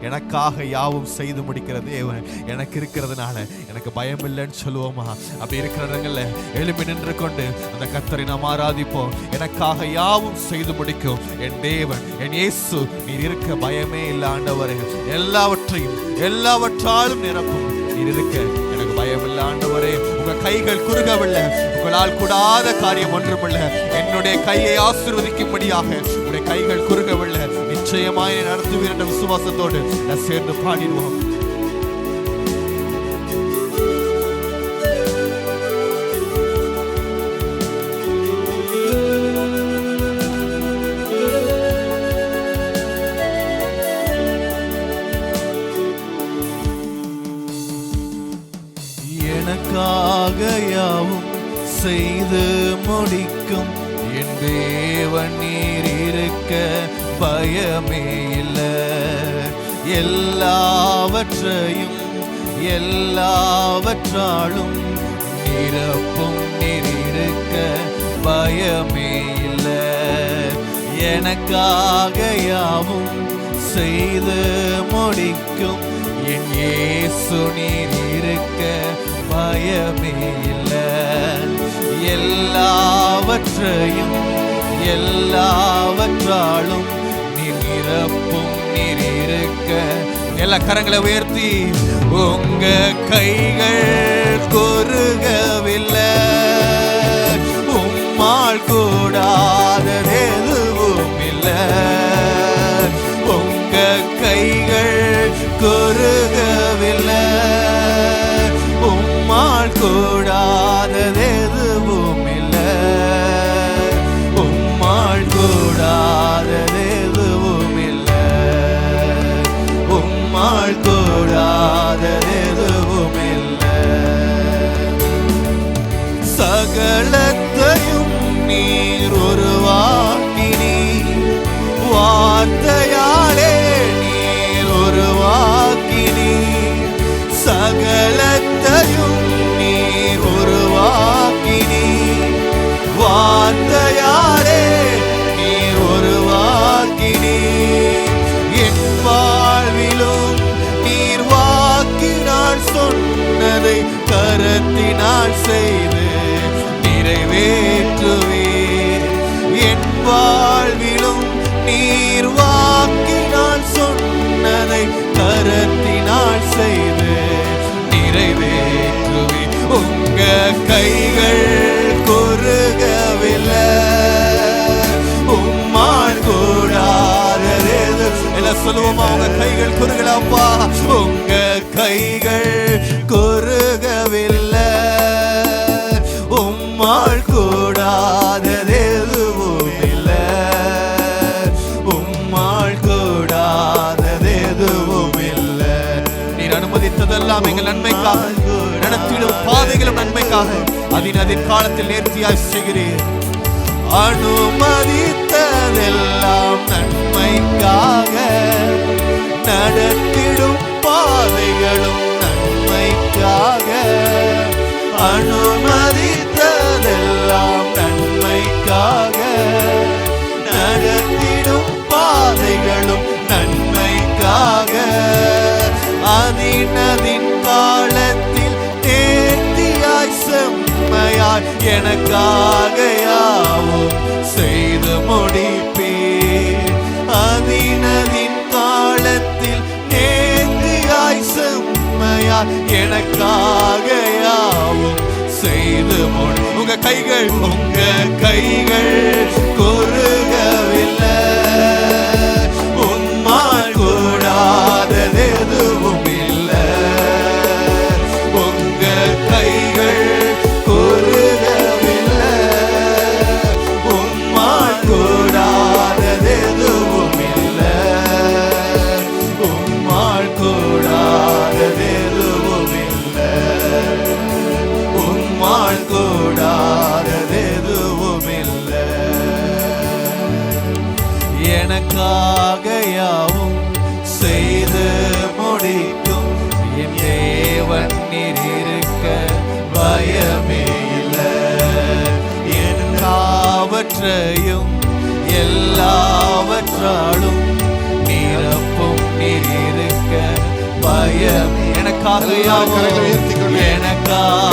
எனக்காக யாவும் செய்து முடிக்கிற தேவன் எனக்கு இருக்கிறதுனால எனக்கு பயம் இல்லைன்னு சொல்லுவோமா? அப்படி இருக்கிற இடங்களில் எழுப்பி நின்று கொண்டு அந்த கத்தரை நாம் ஆராதிப்போம். எனக்காக யாவும் செய்து முடிக்கும். என் தேவன் என் இயேசு நீர் இருக்க பயமே இல்லை எல்லாவற்றையும் எல்லாவற்றாலும் நிரப்பும். நீர் இருக்க எனக்கு பயம் இல்லை ஆண்டவரே. உங்க கைகள் குறுகவில்லை. உங்களால் கூடாத காரியம் ஒன்றுமில்லை. என்னுடைய கையை ஆசிர்வதிக்கும்படியாக உங்களுடைய கைகள் குறுகவில்லை. நிச்சயமாய் நடத்துவீர் என்ற விசுவாசத்தோடு நான் சேர்ந்து பாடிடுவோம். எனக்காக யாவும் செய்து முடிக்கும். என் தேவன் நீர் இருக்க பயமே இல்லை. எல்லாவற்றையும் எல்லாவற்றாலும் நிரப்பும் நீர் இருக்க பயமே இல்லை. எனக்காக யாவும் செய்து முடிக்கும். என் ஏசு நீர் இருக்க பயமே இல்லை. எல்லாவற்றையும் எல்லாவற்றாலும் நீர் நிரப்பும் நீர் இருக்க. எல்லா கரங்களை உயர்த்தி உங்க கைகள் சகலத்தையும் நீர் உருவாக்கினீ வார்த்தையாலே நீர் உருவாக்கினீ சகலத்தையும் நீர் உருவாக்கினீ வார்த்தையாலே நீர் உருவாக்கினீ என் வாழ்விலும் நீர் வாக்கினால் சொன்னதை கரத்தினால் செய்து நீர் வாக்கினால் சொன்னதை கரத்தினால் செய்து நிறைவேற்றுவீர் உங்க கைகள் கொருகவில்லை உம்மால் கூடாதது எல்லாம் சொல்லுவோமா உங்க கைகள் குறுகலாப்பா உங்க கைகள் குறுகவில்லை. உம்மாள் கூடாதது எல்லாம் எங்கள் நன்மைக்காக நடத்திடும் பாதைகளும் நன்மைக்காக அதின் அதின் காலத்தில் நேர்த்தியாய் செய்கிறீர் அனுமதித்ததெல்லாம் நன்மைக்காக நடத்திடும் எனக்காக யாவும் செய்து முடிப்பீர். அதினதின் காலத்தில் நேர்ந்தியாய் செம்மையா எனக்காக யாவும் செய்து முடி உங்க கைகள் உங்க கைகள் கொருகவில்லை எனக்காக யாவும் செய்து முடிக்கும். என் தேவன் நீர் இருக்க பயமே இல்லை. எல்லாவற்றையும் எல்லாவற்றாலும் நிரப்பும் நீர் இருக்க பயம் எனக்காக. எனக்காக